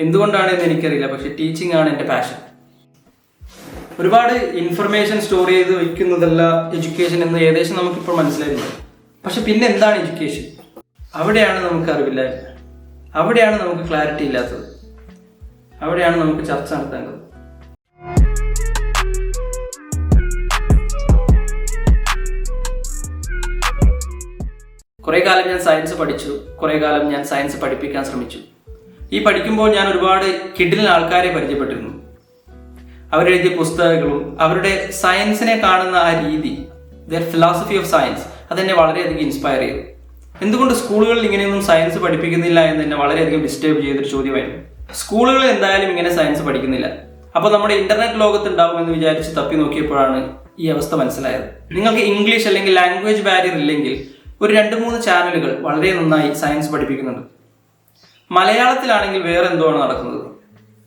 എന്തുകൊണ്ടാണ് എന്ന് എനിക്കറിയില്ല പക്ഷെ ടീച്ചിങ് ആണ് എന്റെ പാഷൻ ഒരുപാട് ഇൻഫർമേഷൻ സ്റ്റോർ ചെയ്ത് വയ്ക്കുന്നതല്ല എഡ്യൂക്കേഷൻ എന്ന് ഏകദേശം നമുക്കിപ്പോൾ മനസ്സിലായിരുന്നു പക്ഷെ പിന്നെ എന്താണ് എഡ്യൂക്കേഷൻ അവിടെയാണ് നമുക്ക് അറിവില്ല അവിടെയാണ് നമുക്ക് ക്ലാരിറ്റി ഇല്ലാത്തത്. അവിടെയാണ് നമുക്ക് ചർച്ച നടത്തേണ്ടത്. കുറേ കാലം ഞാൻ സയൻസ് പഠിച്ചു. കുറേ കാലം ഞാൻ സയൻസ് പഠിപ്പിക്കാൻ ശ്രമിച്ചു. ഈ പഠിക്കുമ്പോൾ ഞാൻ ഒരുപാട് കിഡിലിന് ആൾക്കാരെ പരിചയപ്പെട്ടിരുന്നു. അവരെഴുതിയ പുസ്തകങ്ങളും അവരുടെ സയൻസിനെ കാണുന്ന ആ രീതി ദർ ഫിലോസഫി ഓഫ് സയൻസ് അതെന്നെ വളരെയധികം ഇൻസ്പയർ ചെയ്തു. എന്തുകൊണ്ട് സ്കൂളുകളിൽ ഇങ്ങനെയൊന്നും സയൻസ് പഠിപ്പിക്കുന്നില്ല എന്ന് എന്നെ വളരെയധികം ഡിസ്റ്റേബ് ചെയ്തൊരു ചോദ്യമായിരുന്നു. സ്കൂളുകളിൽ എന്തായാലും ഇങ്ങനെ സയൻസ് പഠിക്കുന്നില്ല. അപ്പോൾ നമ്മുടെ ഇന്റർനെറ്റ് ലോകത്ത് ഉണ്ടാവുമെന്ന് വിചാരിച്ച് തപ്പി നോക്കിയപ്പോഴാണ് ഈ അവസ്ഥ മനസ്സിലായത്. നിങ്ങൾക്ക് ഇംഗ്ലീഷ് അല്ലെങ്കിൽ ലാംഗ്വേജ് ബാരിയർ ഇല്ലെങ്കിൽ ഒരു രണ്ട് മൂന്ന് ചാനലുകൾ വളരെ നന്നായി സയൻസ് പഠിപ്പിക്കുന്നുണ്ട്. മലയാളത്തിലാണെങ്കിൽ വേറെ എന്തോ നടക്കുന്നത്?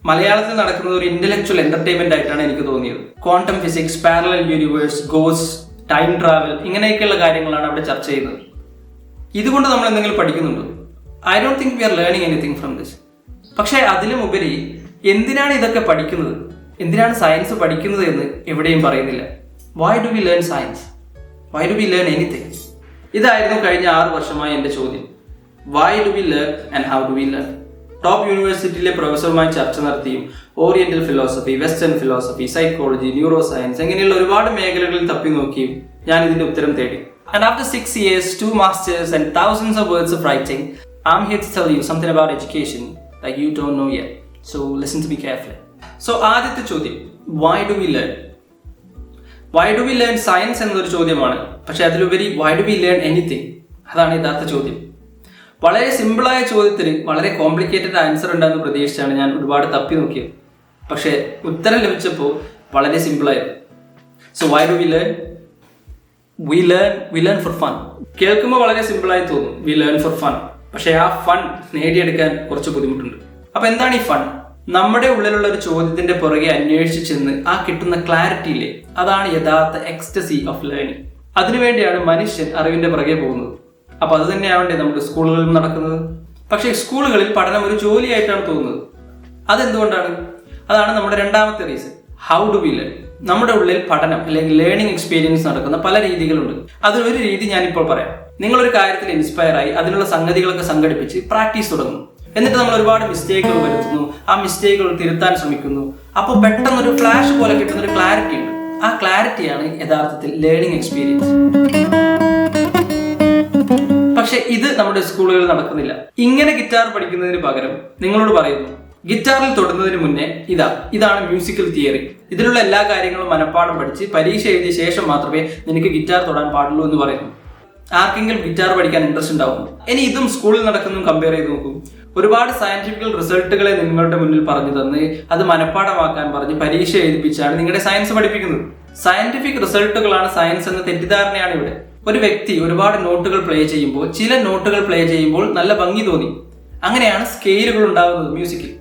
മലയാളത്തിൽ നടക്കുന്നത് ഒരു ഇന്റലക്ച്വൽ എന്റർടൈൻമെന്റ് ആയിട്ടാണ് എനിക്ക് തോന്നിയത്. ക്വാണ്ടം ഫിസിക്സ് പാരലൽ യൂണിവേഴ്സ് ഗോസ് ടൈം ട്രാവൽ ഇങ്ങനെയൊക്കെയുള്ള കാര്യങ്ങളാണ് അവിടെ ചർച്ച ചെയ്യുന്നത്. ഇതുകൊണ്ട് നമ്മൾ എന്തെങ്കിലും പഠിക്കുന്നുണ്ടോ? I don't think we are learning anything from this പക്ഷേ അതിലുമുപരി എന്തിനാണ് ഇതൊക്കെ പഠിക്കുന്നത്? എന്തിനാണ് സയൻസ് പഠിക്കുന്നത് എന്ന് എവിടെയും പറയുന്നില്ല. Why do we learn science why do we learn anything ഇതായിരുന്നു കഴിഞ്ഞ ആറ് വർഷമായി എന്റെ ചോദ്യം. Why do we learn and how do we learn top യൂണിവേഴ്സിറ്റിയിലെ പ്രൊഫസറുമായി ചർച്ച നടത്തിയും oriental philosophy western philosophy psychology neuro science ഇങ്ങനെയുള്ള ഒരുപാട് മേഖലകളിൽ തപ്പി നോക്കിയും ഞാൻ ഇതിന്റെ ഉത്തരം തേടി. And after six years two masters and thousands of words of writing I'm here to tell you something about education like you don't know yet so listen to be careful so ആദ്യത്തെ ചോദ്യം why do we learn why do we learn science എന്നൊരു ചോദ്യമാണ്. പക്ഷെ അതിലുപരി why do we learn anything അതാണ് യഥാർത്ഥ ചോദ്യം. വളരെ സിമ്പിളായ ചോദ്യത്തിന് വളരെ കോംപ്ലിക്കേറ്റഡ് ആൻസർ ഉണ്ടെന്ന് പ്രതീക്ഷിച്ചാണ് ഞാൻ ഒരുപാട് തപ്പി നോക്കിയത്. പക്ഷേ ഉത്തരം ലഭിച്ചപ്പോൾ വളരെ സിമ്പിളായിരുന്നു so why do we learn we learn we learn for fun കേൾക്കുമ്പോൾ വളരെ സിമ്പിളായി തോന്നും. വി ലേൺ ഫോർ ഫൺ പക്ഷേ ആ ഫൺ നേടിയെടുക്കാൻ കുറച്ച് ബുദ്ധിമുട്ടുണ്ട്. അപ്പൊ എന്താണ് ഈ ഫൺ നമ്മുടെ ഉള്ളിലുള്ള ഒരു ചോദ്യത്തിന്റെ പുറകെ അന്വേഷിച്ച് ചെന്ന് ആ കിട്ടുന്ന ക്ലാരിറ്റിയിലെ അതാണ് യഥാർത്ഥ എക്സ്റ്റസി ഓഫ് ലേണിംഗ് അതിനുവേണ്ടിയാണ് മനുഷ്യൻ അറിവിന്റെ പുറകെ പോകുന്നത്. അപ്പൊ അത് തന്നെയാവണ്ടേ നമുക്ക് സ്കൂളുകളിൽ നടക്കുന്നത്? പക്ഷേ സ്കൂളുകളിൽ പഠനം ഒരു ജോലിയായിട്ടാണ് തോന്നുന്നത്. അതെന്തുകൊണ്ടാണ്? അതാണ് നമ്മുടെ രണ്ടാമത്തെ reason how do we learn നമ്മുടെ ഉള്ളിൽ പഠനം അല്ലെങ്കിൽ ലേണിംഗ് എക്സ്പീരിയൻസ് നടക്കുന്ന പല രീതികളുണ്ട്. അതിലൊരു രീതി ഞാനിപ്പോൾ പറയാം. നിങ്ങളൊരു കാര്യത്തിൽ ഇൻസ്പയർ ആയി അതിനുള്ള സംഗതികളൊക്കെ സംഘടിപ്പിച്ച് പ്രാക്ടീസ് തുടങ്ങും എന്നിട്ട് നമ്മൾ ഒരുപാട് മിസ്റ്റേക്കുകൾ വരുത്തുന്നു. ആ മിസ്റ്റേക്കുകൾ തിരുത്താൻ ശ്രമിക്കുന്നു. അപ്പോൾ പെട്ടെന്ന് ഒരു ഫ്ലാഷ് പോലെ കിട്ടുന്ന ഒരു ക്ലാരിറ്റി ഉണ്ട്. ആ ക്ലാരിറ്റിയാണ് യഥാർത്ഥത്തിൽ ലേണിംഗ് എക്സ്പീരിയൻസ് പക്ഷെ ഇത് നമ്മുടെ സ്കൂളുകളിൽ നടക്കുന്നില്ല. ഇങ്ങനെ ഗിറ്റാർ പഠിക്കുന്നതിന് പകരം നിങ്ങളോട് പറയുന്നു ഗിറ്റാറിൽ തൊടുന്നതിന് മുന്നേ ഇതാ ഇതാണ് മ്യൂസിക്കൽ തിയറി ഇതിലുള്ള എല്ലാ കാര്യങ്ങളും മനഃപ്പാഠം പഠിച്ച് പരീക്ഷ എഴുതിയ ശേഷം മാത്രമേ നിനക്ക് ഗിറ്റാർ തൊടാൻ പാടുള്ളൂ എന്ന് പറയുന്നു. ആർക്കെങ്കിലും ഗിറ്റാർ പഠിക്കാൻ ഇൻട്രസ്റ്റ് ഉണ്ടാവും ഇനി ഇതും സ്കൂളിൽ നടക്കുന്നതും കമ്പയർ ചെയ്ത് നോക്കൂ. ഒരുപാട് സയന്റിഫിക്കൽ റിസൾട്ടുകളെ നിങ്ങളുടെ മുന്നിൽ പറഞ്ഞു തന്ന് അത് മനഃപ്പാഠമാക്കാൻ പറഞ്ഞ് പരീക്ഷ എഴുതിപ്പിച്ചാണ് നിങ്ങളുടെ സയൻസ് പഠിപ്പിക്കുന്നത്. സയന്റിഫിക് റിസൾട്ടുകളാണ് സയൻസ് എന്ന തെറ്റിദ്ധാരണയാണ് ഇവിടെ. ഒരു വ്യക്തി ഒരുപാട് നോട്ടുകൾ പ്ലേ ചെയ്യുമ്പോൾ ചില നോട്ടുകൾ പ്ലേ ചെയ്യുമ്പോൾ നല്ല ഭംഗി തോന്നി. അങ്ങനെയാണ് സ്കെയിലുകൾ ഉണ്ടാകുന്നത് മ്യൂസിക്കിൽ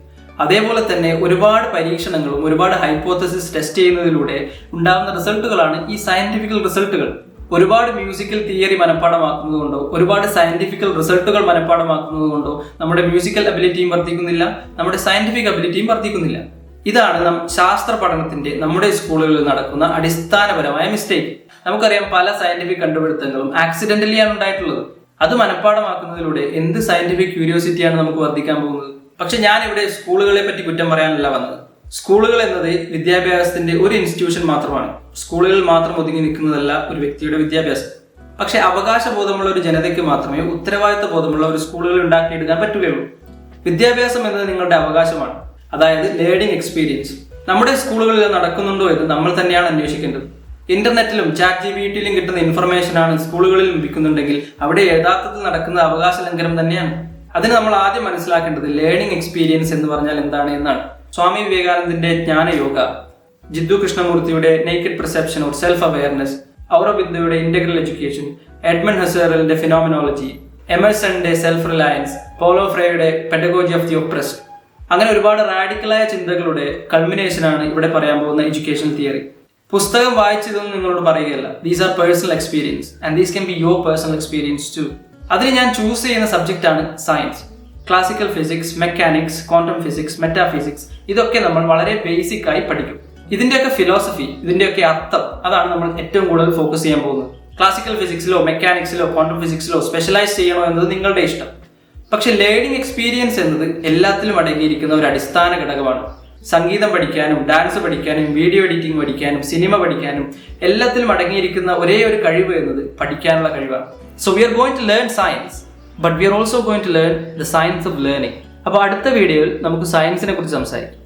അതേപോലെ തന്നെ ഒരുപാട് പരീക്ഷണങ്ങളും ഒരുപാട് ഹൈപ്പോത്തസിസ് ടെസ്റ്റ് ചെയ്യുന്നതിലൂടെ ഉണ്ടാകുന്ന റിസൾട്ടുകളാണ് ഈ സയന്റിഫിക്കൽ റിസൾട്ടുകൾ ഒരുപാട് മ്യൂസിക്കൽ തിയറി മനഃപ്പാടമാക്കുന്നത് കൊണ്ടോ ഒരുപാട് സയന്റിഫിക്കൽ റിസൾട്ടുകൾ മനഃപ്പാടമാക്കുന്നത് കൊണ്ടോ നമ്മുടെ മ്യൂസിക്കൽ അബിലിറ്റിയും വർദ്ധിക്കുന്നില്ല നമ്മുടെ സയന്റിഫിക് അബിലിറ്റിയും വർദ്ധിക്കുന്നില്ല. ഇതാണ് നം ശാസ്ത്ര പഠനത്തിന്റെ നമ്മുടെ സ്കൂളുകളിൽ നടക്കുന്ന അടിസ്ഥാനപരമായ മിസ്റ്റേക്ക് നമുക്കറിയാം പല സയന്റിഫിക് കണ്ടുപിടുത്തങ്ങളും ആക്സിഡന്റലിയാണ് ഉണ്ടായിട്ടുള്ളത്. അത് മനഃപ്പാടമാക്കുന്നതിലൂടെ എന്ത് സയന്റിഫിക് ക്യൂരിയോസിറ്റിയാണ് നമുക്ക് വർദ്ധിക്കാൻ പോകുന്നത്? പക്ഷെ ഞാൻ ഇവിടെ സ്കൂളുകളെ പറ്റി കുറ്റം പറയാനല്ല വന്നത്. സ്കൂളുകൾ എന്നത് വിദ്യാഭ്യാസത്തിന്റെ ഒരു ഇൻസ്റ്റിറ്റ്യൂഷൻ മാത്രമാണ്. സ്കൂളുകളിൽ മാത്രം ഒതുങ്ങി നിൽക്കുന്നതല്ല ഒരു വ്യക്തിയുടെ വിദ്യാഭ്യാസം. പക്ഷെ അവകാശ ബോധമുള്ള ഒരു ജനതയ്ക്ക് മാത്രമേ ഉത്തരവാദിത്ത ബോധമുള്ള ഒരു സ്കൂളുകൾ ഉണ്ടാക്കിയെടുക്കാൻ പറ്റുകയുള്ളൂ. വിദ്യാഭ്യാസം എന്നത് നിങ്ങളുടെ അവകാശമാണ്. അതായത് ലേണിംഗ് എക്സ്പീരിയൻസ് നമ്മുടെ സ്കൂളുകളിൽ നടക്കുന്നുണ്ടോ എന്ന് നമ്മൾ തന്നെയാണ് അന്വേഷിക്കേണ്ടത്. ഇന്റർനെറ്റിലും ചാറ്റ് ജി ബി കിട്ടുന്ന ഇൻഫർമേഷൻ ആണ് സ്കൂളുകളിൽ ലഭിക്കുന്നുണ്ടെങ്കിൽ അവിടെ യഥാർത്ഥത്തിൽ നടക്കുന്ന അവകാശ ലംഘനം തന്നെയാണ്. അതിന് നമ്മൾ ആദ്യം മനസ്സിലാക്കേണ്ടത് ലേണിംഗ് എക്സ്പീരിയൻസ് എന്ന് പറഞ്ഞാൽ എന്താണ് എന്നാണ്. സ്വാമി വിവേകാനന്ദന്റെ Jnanayoga Jiddu കൃഷ്ണമൂർത്തിയുടെ naked perception or self awareness ഔറബിന്ദയുടെ integral education Edmund ഹസേറലിന്റെ ഫിനോമിനോളജി എമർസന്റെ സെൽഫ് റിലയൻസ് പോളോ ഫ്രേയുടെ പെഡഗോജി ഓഫ് ദി ഒപ്രസ്ഡ് അങ്ങനെ ഒരുപാട് റാഡിക്കലായ ചിന്തകളുടെ കൾമിനേഷനാണ് ഇവിടെ പറയാൻ പോകുന്ന എഡ്യൂക്കേഷൻ തിയറി പുസ്തകം വായിച്ചതൊന്നും നിങ്ങളോട് പറയുകയല്ല. These are personal experience and these can be your personal experience too അതിന് ഞാൻ ചൂസ് ചെയ്യുന്ന സബ്ജക്റ്റ് ആണ് science classical physics mechanics quantum physics metaphysics ഇതൊക്കെ നമ്മൾ വളരെ ബേസിക് ആയി പഠിക്കും. ഇതിന്റെയൊക്കെ ഫിലോസഫി ഇതിന്റെയൊക്കെ അർത്ഥം അതാണ് നമ്മൾ ഏറ്റവും കൂടുതൽ ഫോക്കസ് ചെയ്യാൻ പോകുന്നത്. ക്ലാസിക്കൽ ഫിസിക്സിലോ മെക്കാനിക്സിലോ ക്വാണ്ടം ഫിസിക്സിലോ സ്പെഷ്യലൈസ് ചെയ്യണോ എന്നത് നിങ്ങളുടെ ഇഷ്ടം. പക്ഷെ ലേണിംഗ് എക്സ്പീരിയൻസ് എന്നത് എല്ലാത്തിലും അടങ്ങിയിരിക്കുന്ന ഒരു അടിസ്ഥാന ഘടകമാണ്. സംഗീതം പഠിക്കാനും ഡാൻസ് പഠിക്കാനും വീഡിയോ എഡിറ്റിംഗ് പഠിക്കാനും സിനിമ പഠിക്കാനും എല്ലാത്തിലും അടങ്ങിയിരിക്കുന്ന ഒരേ ഒരു കഴിവ് എന്നത് പഠിക്കാനുള്ള കഴിവാണ്. So we are going to learn science but we are also going to learn the science of learning അപ്പോൾ അടുത്ത വീഡിയോയിൽ നമുക്ക് സയൻസിനെ കുറിച്ച് സംസാരിക്കാം.